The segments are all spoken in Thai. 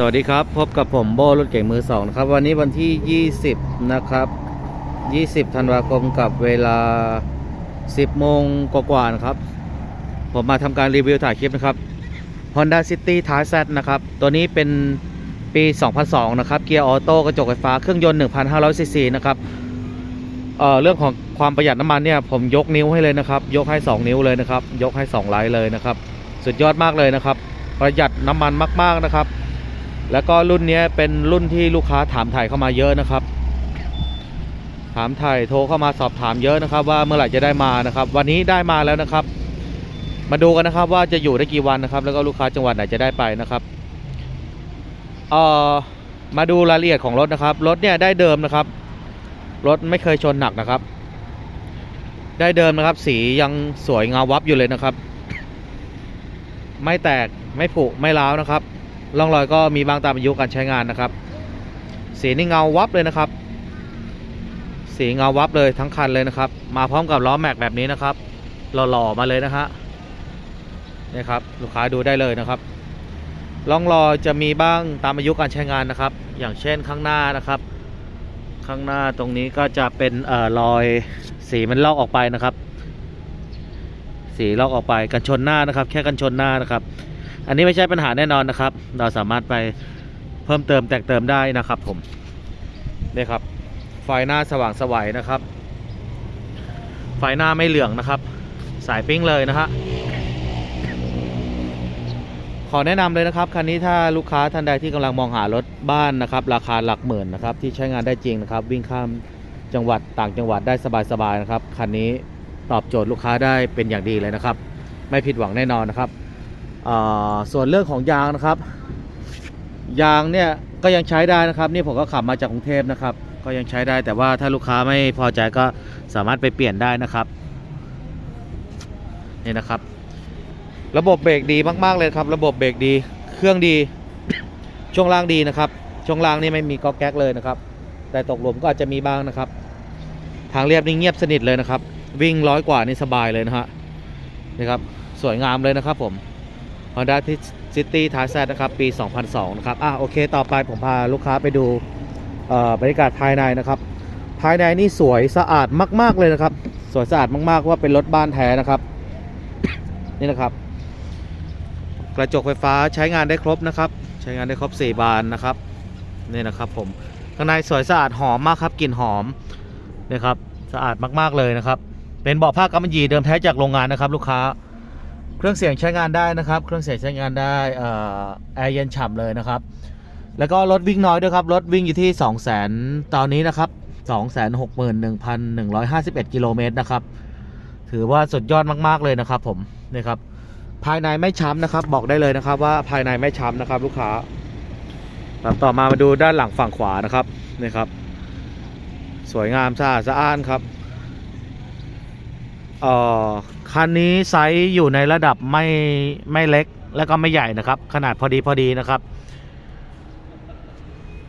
สวัสดีครับ พบกับผมโบรถเก่งมือสองนะครับ วันนี้วันที่ 20 นะครับ 20ธันวาคมกับเวลา 10 โมงกว่าๆนะครับ ผมมาทำการรีวิวถ่ายคลิปนะครับ Honda City t a r z นะครับ ตัวนี้เป็นปี 2002 นะครับ เกียร์ออโต้กระจกไฟฟ้าเครื่องยนต์ 1,500ซีซีนะครับเอ่อเรื่องของความประหยัดน้ำมันเนี่ยผมยกนิ้วให้เลยนะครับ ยกให้ 2 นิ้วเลยนะครับ ยกให้ 2 ไลท์เลยนะครับ สุดยอดมากเลยนะครับ ประหยัดน้ำมันมากๆนะครับ แล้วก็รุ่นนี้เป็นรุ่นที่ลูกค้าถามถ่ายเข้ามาเยอะนะครับ ถามถ่ายโทรเข้ามาสอบถามเยอะนะครับ ว่าเมื่อไหร่จะได้มานะครับ วันนี้ได้มาแล้วนะครับ มาดูกันนะครับว่าจะอยู่ได้กี่วันนะครับ แล้วก็ลูกค้าจังหวัดไหนจะได้ไปนะครับเอ่อมาดูรายละเอียดของรถนะครับ รถเนี่ยได้เดิมนะครับ รถไม่เคยชนหนักนะครับ ได้เดิมนะครับ สียังสวยเงาวับอยู่เลยนะครับ ไม่แตกไม่ผุไม่ร้าวนะครับ ร่องรอยก็มีบางตามอายุการใช้งานนะครับ สีนี่เงาวับเลยนะครับ สีเงาวับเลยทั้งคันเลยนะครับ มาพร้อมกับล้อแม็กแบบนี้นะครับหล่อๆมาเลยนะฮะนี่ครับลูกค้าดูได้เลยนะครับร่องรอยจะมีบ้างตามอายุการใช้งานนะครับ อย่างเช่นข้างหน้านะครับ ข้างหน้าตรงนี้ก็จะเป็นเอ่อรอยสีมันลอกออกไปนะครับ สีลอกออกไปกันชนหน้านะครับ แค่กันชนหน้านะครับ อันนี้ไม่ใช่ปัญหาแน่นอนนะครับ เราสามารถไปเพิ่มเติมแต่งเติมได้นะครับผมนี่ครับ ไฟหน้าสว่างสวัยนะครับ ไฟหน้าไม่เหลืองนะครับ สายปิ้งเลยนะฮะขอแนะนำเลยนะครับคันนี้ถ้าลูกค้าท่านใดที่กำลังมองหารถบ้านนะครับ ราคาหลักหมื่นนะครับ ที่ใช้งานได้จริงนะครับ วิ่งข้ามจังหวัดต่างจังหวัดได้สบายๆนะครับคันนี้ตอบโจทย์ลูกค้าได้เป็นอย่างดีเลยนะครับ ไม่ผิดหวังแน่นอนนะครับ ส่วนเรื่องของยางนะครับ ยางเนี่ยก็ยังใช้ได้นะครับ นี่ผมก็ขับมาจากกรุงเทพนะครับ ก็ยังใช้ได้แต่ว่าถ้าลูกค้าไม่พอใจก็สามารถไปเปลี่ยนได้นะครับนี่นะครับ ระบบเบรกดีมาก ๆ เลยครับ ระบบเบรกดี เครื่องดี ช่วงล่างดีนะครับ ช่วงล่างนี่ไม่มีก๊อกแก๊กเลยนะครับ แต่ตกหลุมก็อาจจะมีบ้างนะครับ ทางเรียบนี่เงียบสนิทเลยนะครับ วิ่งร้อยกว่านี่สบายเลยนะฮะนี่ครับ สวยงามเลยนะครับผม Honda City t a z นะครับ ปี 2002 นะครับ อะโอเค ต่อไปผมพาลูกค้าไปดูบรรยากาศภายในนะครับ ภายในนี่สวยสะอาดมาก ๆ เลยนะครับ สวยสะอาดมากๆว่าเป็นรถบ้านแท้นะครับ นี่นะครับ กระจกไฟฟ้าใช้งานได้ครบนะครับ ใช้งานได้ครบ 4 บานนะครับ นี่นะครับผม ข้างในสวยสะอาดหอมมากครับ กลิ่นหอมนี่ครับ สะอาดมากๆเลยนะครับ เป็นเบาะผ้ากำมะหยี่เดิมแท้จากโรงงานนะครับ ลูกค้า เครื่องเสียงใช้งานได้นะครับ เครื่องเสียงใช้งานได้เอ่อแอร์เย็นฉ่ำเลยนะครับ แล้วก็รถวิ่งน้อยด้วยครับ รถวิ่งอยู่ที่ 2 0 0 0 0 0ตอนนี้นะครับ 261,151 กิโลเมตรนะครับ ถือว่าสุดยอดมากๆเลยนะครับผมนี่ครับ ภายในไม่ช้ำนะครับ บอกได้เลยนะครับ ว่าภายในไม่ช้ำนะครับ ลูกค้าครับต่อมามาดูด้านหลังฝั่งขวานะครับนี่ครับ สวยงามสะอาดสะอ้านครับเอ่อ คันนี้ไซส์อยู่ในระดับไม่ไม่เล็กแล้วก็ไม่ใหญ่นะครับ ขนาดพอดีพอดีนะครับ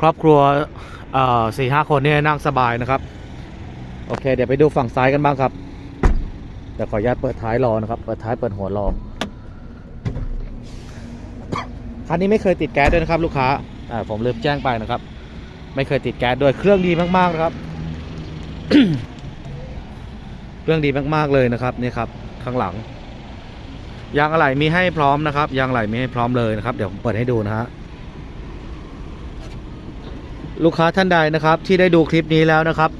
ครอบครัวเอ่อสี่ห้าคนเนี่ยนั่งสบายนะครับ โอเค เดี๋ยวไปดูฝั่งซ้ายกันบ้างครับเดี๋ยวขออนุญาตเปิดท้ายรอนะครับ เปิดท้ายเปิดหัวรอคันนี้ไม่เคยติดแก๊สด้วยนะครับ ลูกค้าอ่าผมลืมแจ้งไปนะครับ ไม่เคยติดแก๊สด้วยเครื่องดีมากๆนะครับ เครื่องดีมากๆเลยนะครับนี่ครับ ข้างหลัง ยางอะไหล่มีให้พร้อมนะครับ ยางอะไหล่มีให้พร้อมเลยนะครับ เดี๋ยวผมเปิดให้ดูนะฮะลูกค้าท่านใดนะครับ ที่ได้ดูคลิปนี้แล้วนะครับ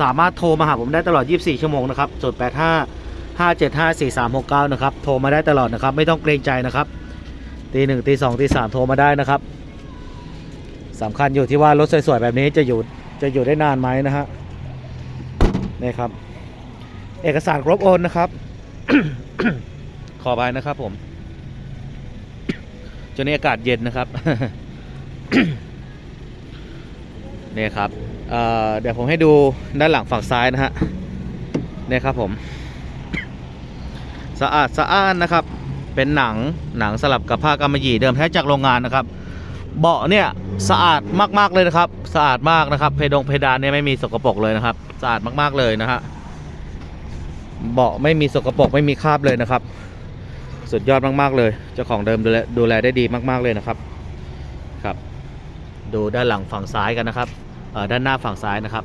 สามารถโทรมาหาผมได้ตลอด 24 ชั่วโมงนะครับจด85 575 4369 นะครับ โทรมาได้ตลอดนะครับ ไม่ต้องเกรงใจนะครับ ตีหนึ่งตีสองตีสามโทรมาได้นะครับสำคัญอยู่ที่ว่ารถสวยๆแบบนี้จะอยู่จะอยู่ได้นานไหมนะฮะนี่ครับ เอกสารครบโอนนะครับ ขอไปนะครับผมจนนี้อากาศเย็นนะครับเนี่ยครับเเดี๋ยวผมให้ดูด้านหลังฝั่งซ้ายนะฮะเนี่ยครับผมสะอาดสะอ้านนะครับ เป็นหนังหนังสลับกับผ้ากำมะหยี่เดิมแท้จากโรงงานนะครับ เบาะเนี่ยสะอาดมากๆเลยนะครับ สะอาดมากนะครับ เพดงเพดานเนี่ยไม่มีสกปรกเลยนะครับ สะอาดมากๆเลยนะฮะ เบาะไม่มีสกปรกไม่มีคราบเลยนะครับ สุดยอดมากๆเลย เจ้าของเดิมดูแลดูแลได้ดีมากๆเลยนะครับครับ ดูด้านหลังฝั่งซ้ายกันนะครับด้านหน้าฝั่งซ้ายนะครับ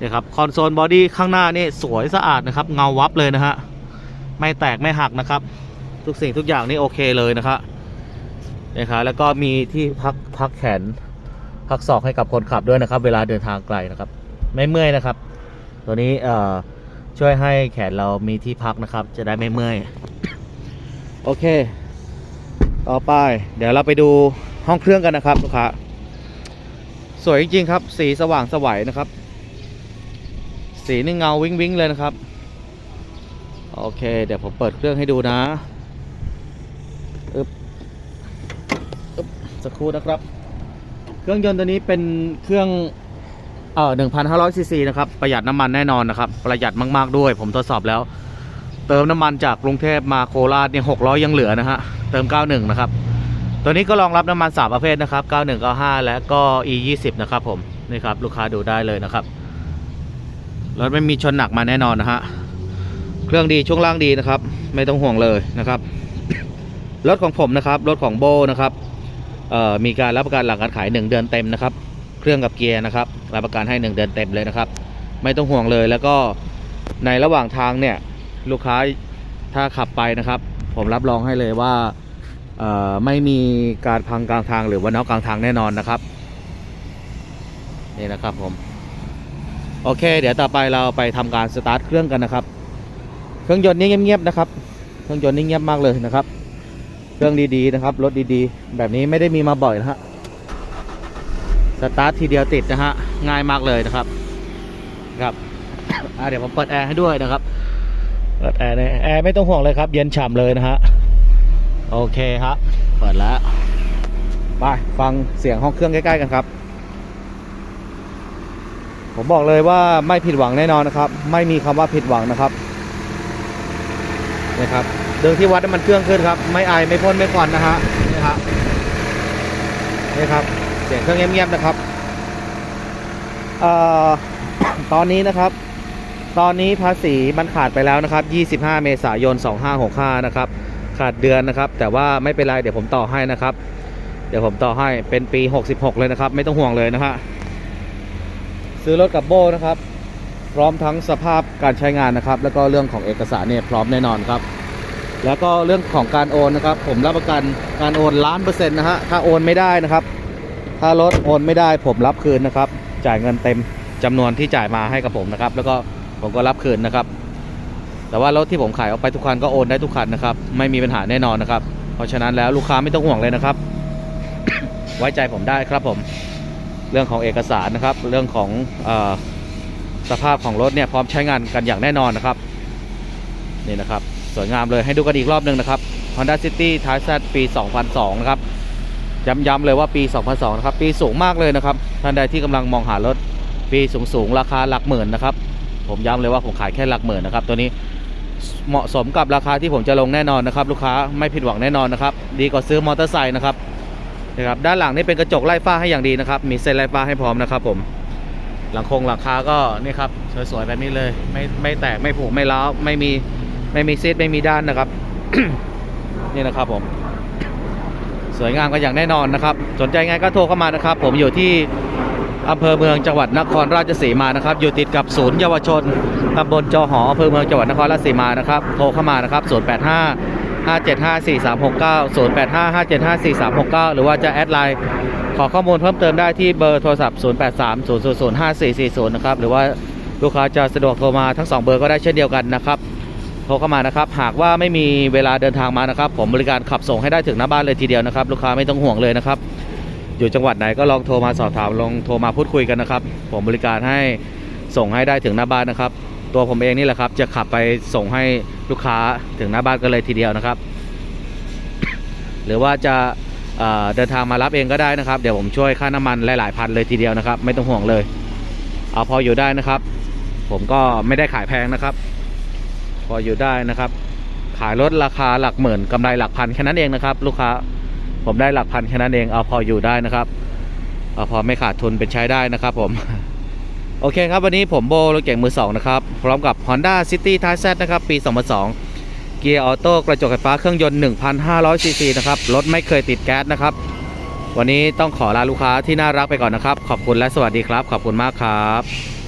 นี่ครับคอนโซลบอดี้ข้างหน้านี่สวยสะอาดนะครับ เงาวับเลยนะฮะไม่แตกไม่หักนะครับ ทุกสิ่งทุกอย่างนี่โอเคเลยนะครับนะครับแล้วก็มีที่พักพักแขนพักศอกให้กับคนขับด้วยนะครับ เวลาเดินทางไกลนะครับ ไม่เมื่อยนะครับ ตัวนี้เอ่อ ช่วยให้แขนเรามีที่พักนะครับ จะได้ไม่เมื่อย โอเค ต่อไป เดี๋ยวเราไปดูห้องเครื่องกันนะครับลูกค้าสวยจริงๆครับ สีสว่างสวัยนะครับ สีนี่เงาวิ้งวิ้งเลยนะครับ โอเค เดี๋ยวผมเปิดเครื่องให้ดูนะอึ๊บอึ๊บสักครู่นะครับ เครื่องยนต์ตัวนี้เป็นเครื่อง เอ่อ1,500ซีซีนะครับ ประหยัดน้ำมันแน่นอนนะครับ ประหยัดมาก ๆ ด้วย ผมทดสอบแล้ว เติมน้ำมันจากกรุงเทพมาโคราชเนี่ย600 ยังเหลือนะฮะ เติม 91 นะครับ ตัวนี้ก็รองรับน้ำมัน 3 ประเภทนะครับ 91 95 และก็ E 20นะครับผม นี่ครับ ลูกค้าดูได้เลยนะครับ รถไม่มีชนหนักมาแน่นอนนะฮะ เครื่องดีช่วงล่างดีนะครับ ไม่ต้องห่วงเลยนะครับ รถของผมนะครับ รถของโบนะครับเอ่อมีการรับประกันหลังการขาย 1 เดือนเต็มนะครับ เครื่องกับเกียร์นะครับรับประกันให้ 1 เดือนเต็มเลยนะครับ ไม่ต้องห่วงเลยแล้วก็ในระหว่างทางเนี่ยลูกค้าถ้าขับไปนะครับ ผมรับรองให้เลยว่าไม่มีการพังกลางทางหรือว่าน็อกกลางทางแน่นอนนะครับนี่นะครับผมโอเค เดี๋ยวต่อไปเราไปทำการสตาร์ทเครื่องกันนะครับ เครื่องยนต์นี่เงียบๆนะครับ เครื่องยนต์นี่เงียบมากเลยนะครับ เครื่องดีๆนะครับรถดีๆ แบบนี้ไม่ได้มีมาบ่อยนะฮะ สตาร์ททีเดียวติดนะฮะง่ายมากเลยนะครับครับเดี๋ยวผมเปิดแอร์ให้ด้วยนะครับเปิดแอร์เนี่ยแอร์ไม่ต้องห่วงเลยครับ เย็นฉ่ำเลยนะฮะโอเคครับ เปิดแล้วไปฟังเสียงห้องเครื่องใกล้ๆกันครับ ผมบอกเลยว่าไม่ผิดหวังแน่นอนนะครับ ไม่มีคำว่าผิดหวังนะครับนี่ครับเดินที่วัดน้ำมันเครื่องขึ้นครับ ไม่ไอไม่พ่นไม่ควันนะฮะนี่ครับนี่ครับ สียงเครื่องเงียบๆนะครับเอ่อตอนนี้นะครับ ตอนนี้ภาษีมันขาดไปแล้วนะครับ 25 เมษายน 2565 นะครับ ขาดเดือนนะครับ แต่ว่าไม่เป็นไรเดี๋ยวผมต่อให้นะครับ เดี๋ยวผมต่อให้เป็นปี 66 เลยนะครับ ไม่ต้องห่วงเลยนะฮะซื้อรถกับโบนะครับ พร้อมทั้งสภาพการใช้งานนะครับ แล้วก็เรื่องของเอกสารเนี่ยพร้อมแน่นอนครับ แล้วก็เรื่องของการโอนนะครับ ผมรับประกันการโอนล้านเปอร์เซ็นต์นะฮะถ้าโอนไม่ได้นะครับ ถ้ารถโอนไม่ได้ผมรับคืนนะครับ จ่ายเงินเต็มจำนวนที่จ่ายมาให้กับผมนะครับ แล้วก็ผมก็รับคืนนะครับ แต่ว่ารถที่ผมขายออกไปทุกคันก็โอนได้ทุกคันนะครับ ไม่มีปัญหาแน่นอนนะครับ เพราะฉะนั้นแล้วลูกค้าไม่ต้องห่วงเลยนะครับ ไว้ใจผมได้ครับผม เรื่องของเอกสารนะครับ เรื่องของอสภาพของรถเนี่ยพร้อมใช้งานกันอย่างแน่นอนนะครับ นี่นะครับ สวยงามเลยให้ดูกันอีกรอบหนึ่งนะครับ Honda City t a i z Z ปี 2002 นะครับ ย้ำๆเลยว่าปี 2002นะครับปีสูงมากเลยนะครับท่านใดที่กำลังมองหารถปีสูงๆราคาหลักหมื่นนะครับผมย้ำเลยว่าผมขายแค่หลักหมื่นนะครับตัวนี้เหมาะสมกับราคาที่ผมจะลงแน่นอนนะครับ ลูกค้าไม่ผิดหวังแน่นอนนะครับดีกว่าซื้อมอเตอร์ไซค์นะครับนะครับด้านหลังนี่เป็นกระจกไล่ฟ้าให้อย่างดีนะครับมีเส้นไล่ฟ้าให้พร้อมนะครับผมหลังคงหลังคาก็นี่ครับสวยๆแบบนี้เลย ไม่ไม่แตกไม่ผุไม่ร้าวไม่มีไม่มีซีดไม่มีด้านนะครับ นี่นะครับผม สวยงามกันอย่างแน่นอนนะครับ สนใจไงก็โทรเข้ามานะครับ ผมอยู่ที่อำเภอเมืองจังหวัดนครราชสีมานะครับ อยู่ติดกับศูนย์เยาวชนตำบลจอหออำเภอเมืองจังหวัดนครราชสีมานะครับ โทรเข้ามานะครับ 085 575 4369 085 575 4369 หรือว่าจะแอดไลน์ขอข้อมูลเพิ่มเติมได้ที่เบอร์โทรศัพท์ 083 000 5440 นะครับ หรือว่าลูกค้าจะสะดวกโทรมาทั้ง 2 เบอร์ก็ได้เช่นเดียวกันนะครับ ทรเข้ามานะครับ หากว่าไม่มีเวลาเดินทางมานะครับ ผมบริการขับส่งให้ได้ถึงหน้าบ้านเลยทีเดียวนะครับ ลูกค้าไม่ต้องห่วงเลยนะครับ อยู่จังหวัดไหนก็ลองโทรมาสอบถามลองโทรมาพูดคุยกันนะครับ ผมบริการให้ส่งให้ได้ถึงหน้าบ้านนะครับ ตัวผมเองนี่แหละครับ จะขับไปส่งให้ลูกค้าถึงหน้าบ้านกันเลยทีเดียวนะครับ หรือว่าจะเเดินทางมารับเองก็ได้นะครับ เดี๋ยวผมช่วยค่าน้ำมันหลายๆพันเลยทีเดียวนะครับ ไม่ต้องห่วงเลย เอาพออยู่ได้นะครับ ผมก็ไม่ได้ขายแพงนะครับ พออยู่ได้นะครับ ขายรถราคาหลักหมื่นกำไรหลักพันแค่นั้นเองนะครับ ลูกค้าผมได้หลักพันแค่นั้นเองเอาพออยู่ได้นะครับ เอาพอไม่ขาดทุนเป็นใช้ได้นะครับผม โอเคครับวันนี้ผมโบรถเก่งมือสองนะครับ พร้อมกับ Honda City t a i Z นะครับ ปี 2002 เกียร์ออโต้กระจกไฟฟ้าเครื่องยนต์ 1,500 ซีซีนะครับ รถไม่เคยติดแก๊สนะครับ วันนี้ต้องขอลาลูกค้าที่น่ารักไปก่อนนะครับ ขอบคุณและสวัสดีครับ ขอบคุณมากครับ